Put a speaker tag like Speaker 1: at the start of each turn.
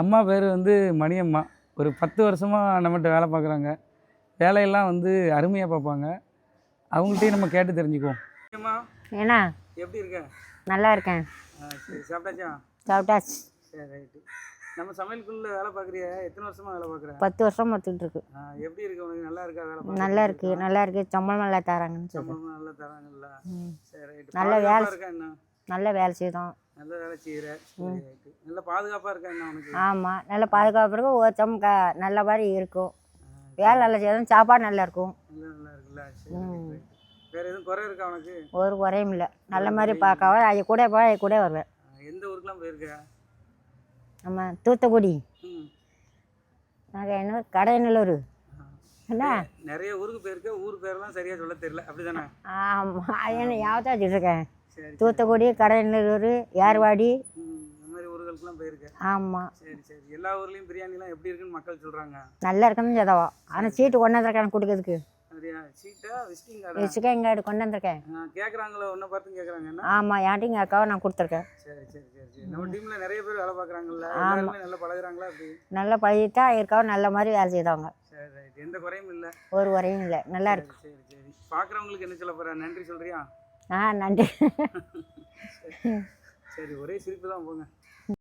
Speaker 1: அம்மா பேர் வந்து மணியம்மா. ஒரு பத்து வருஷமாக நம்மகிட்ட வேலை பார்க்குறாங்க. வேலையெல்லாம் வந்து அருமையாக பார்ப்பாங்க. அவங்கள்ட்டையும் நம்ம கேட்டு தெரிஞ்சுக்குவோம்.
Speaker 2: ஏண்ணா?
Speaker 1: எப்படி இருக்க?
Speaker 2: நல்லா இருக்கேன்.
Speaker 1: சரி சாப்பிட்டாச்சா?
Speaker 2: சாப்பிட்டாச்சு.
Speaker 1: சரி ரைட்டு. நம்ம சமையலுக்குள்ள வேலை பார்க்குறிய? எத்தனை வருஷமாக வேலை பார்க்குற?
Speaker 2: பத்து வருஷம் பார்த்துட்டு இருக்கு
Speaker 1: எப்படி இருக்கு உனக்கு? நல்லா இருக்கா? வேலை
Speaker 2: நல்லா இருக்கு நல்லா இருக்கு. சம்பளம் நல்லா தராங்கன்னு சொல்லு
Speaker 1: சம்பளம் நல்லா தராங்கல்ல. சரி ரைட்டு.
Speaker 2: நல்ல வேலை
Speaker 1: இருக்கா
Speaker 2: நல்ல வேலை செய்தோம்
Speaker 1: நல்ல வேலை செய்கிற சரி ரைட்டு நல்ல பாதுகாப்பாக இருக்கா என்ன
Speaker 2: ஆமாம் நல்ல பாதுகாப்பு இருக்கும். ஒரு சம் க நல்ல மாதிரி இருக்கும். வேலை நல்லா செய்தோம் சாப்பாடு நல்லா இருக்கும்.
Speaker 1: நல்லா இருக்குல்ல. வேற எதுவும் குறை இருக்கா உனக்கு?
Speaker 2: ஒரு குறையும் இல்லை. நல்ல மாதிரி பார்க்காவ அது கூட போய் அது கூட வருவேன்.
Speaker 1: எந்த ஊருக்குலாம் போயிருக்க?
Speaker 2: நம்ம தூத்துக்குடி.
Speaker 1: ம்.
Speaker 2: நாங்கள் என்ன கடையநல்லூர். என்ன?
Speaker 1: நிறைய ஊருக்கு போயிருக்க. ஊர் பேரெல்லாம் சரியா சொல்ல தெரியல. அப்படிதானே?
Speaker 2: ஆமாம் என்ன யாவத்தா வச்சுருக்கேன்
Speaker 1: சரி
Speaker 2: தூத்துக்குடி கடையநல்லூர் ஏர்வாடி
Speaker 1: ம் இந்த மாதிரி ஊர்களுக்கெல்லாம் போயிருக்க.
Speaker 2: ஆமாம்
Speaker 1: சரி சரி. எல்லா ஊர்லேயும் பிரியாணிலாம் எப்படி இருக்குன்னு மக்கள் சொல்கிறாங்க
Speaker 2: நல்லா இருக்குன்னு சதவா ஆனால் சீட்டு கொண்டு வந்திருக்கேன் கொடுக்கறதுக்கு.
Speaker 1: விசிட்டிங் கார்டா?
Speaker 2: கொண்டு வந்திருக்கேன்.
Speaker 1: கேட்குறாங்களோ ஒன்றை பார்த்து கேட்குறாங்க
Speaker 2: ஆமாம் எங்கள் அக்காவை நான் கொடுத்துருக்கேன்.
Speaker 1: சரி சரி சரி நம்ம டீமில் நிறைய பேர் வேலை பார்க்குறாங்கல்ல. எல்லாருமே நல்லா பழகுறாங்களா அப்படி?
Speaker 2: நல்லா பழகிட்டா இருக்காவும் நல்ல மாதிரி வேலை செய்தவங்க
Speaker 1: எந்த குறையும் இல்லை.
Speaker 2: ஒரு குறையும் இல்லை. நல்லா இருக்கு.
Speaker 1: சரி சரி. பார்க்குறவங்களுக்கு என்ன சொல்ல போகிறேன் நன்றி சொல்கிறியா
Speaker 2: ஆ நன்றி.
Speaker 1: சரி ஒரே சிரிப்பு தான் போங்க.